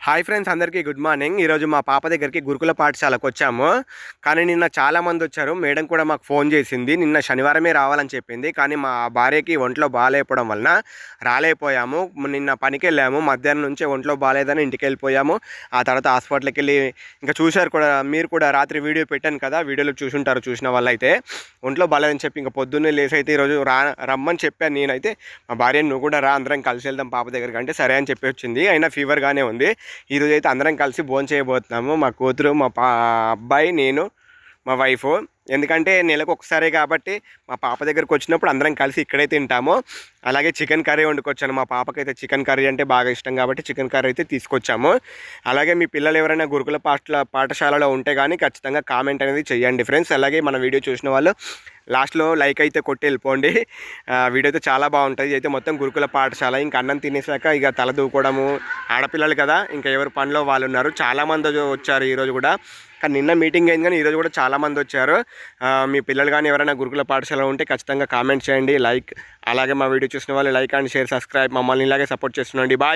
Hi friends అందరికీ good morning ఈరోజు మా పాప దగ్గరికి గురుకుల పాఠశాలకు వచ్చాము. కానీ నిన్న చాలా మంది వచ్చారు. మేడం కూడా మాకు ఫోన్ చేసింది. నిన్న శనివారమే రావాలని చెప్పింది. కానీ మా భార్యకి ఒంట్లో బాగాలేకపోవడం వలన రాలేకపోయాము. నిన్న పనికి వెళ్ళాము మధ్యాహ్నం నుంచే ఒంట్లో బాగాలేదని ఇంటికి వెళ్ళిపోయాము. ఆ తర్వాత హాస్పిటల్కి వెళ్ళి ఇంకా చూశారు కూడా మీరు కూడా రాత్రి వీడియో పెట్టాను కదా వీడియోలో చూసుంటారు చూసిన వాళ్ళైతే. ఒంట్లో బాగాలేదని చెప్పి ఇంకా పొద్దున్నే లేసి అయితే ఈరోజు రా రమ్మని చెప్పాను నేనైతే. మా భార్య నువ్వు కూడా రా అందరం కలిసి వెళ్దాం పాప దగ్గరికి అంటే సరే అని చెప్పి వచ్చింది. అయినా ఫీవర్గానే ఉంది. ఈరోజు అయితే అందరం కలిసి భోజనం చేయబోతున్నాము. మా కూతురు మా పా అబ్బాయి నేను మా వైఫ్ ఎందుకంటే నెలకు ఒకసారి కాబట్టి మా పాప దగ్గరకు వచ్చినప్పుడు అందరం కలిసి ఇక్కడే తింటాము. అలాగే చికెన్ కర్రీ వండుకొచ్చాను. మా పాపకైతే చికెన్ కర్రీ అంటే బాగా ఇష్టం కాబట్టి చికెన్ కర్రీ అయితే తీసుకొచ్చాము. అలాగే మీ పిల్లలు ఎవరైనా గురుకుల పాఠ పాఠశాలలో ఉంటే కానీ ఖచ్చితంగా కామెంట్ అనేది చేయండి ఫ్రెండ్స్. అలాగే మన వీడియో చూసిన వాళ్ళు లాస్ట్లో లైక్ అయితే కొట్టి వెళ్ళిపోండి. వీడియో అయితే చాలా బాగుంటుంది. అయితే మొత్తం గురుకుల పాఠశాల. ఇంకా అన్నం తినేసాక ఇక తల దూకోవడము. ఆడపిల్లలు కదా ఇంకా ఎవరు పనిలో వాళ్ళు ఉన్నారు. చాలామంది వచ్చారు ఈరోజు కూడా. కానీ నిన్న మీటింగ్ అయింది కానీ ఈరోజు కూడా చాలామంది వచ్చారు. మీ పిల్లలు కానీ ఎవరైనా గురుకుల పాఠశాల ఉంటే ఖచ్చితంగా కామెంట్ చేయండి. లైక్ అలాగే మా వీడియో చూసిన వాళ్ళు లైక్ అండ్ షేర్ సబ్స్క్రైబ్. మమ్మల్ని ఇలాగే సపోర్ట్ చేస్తుండండి బాయ్.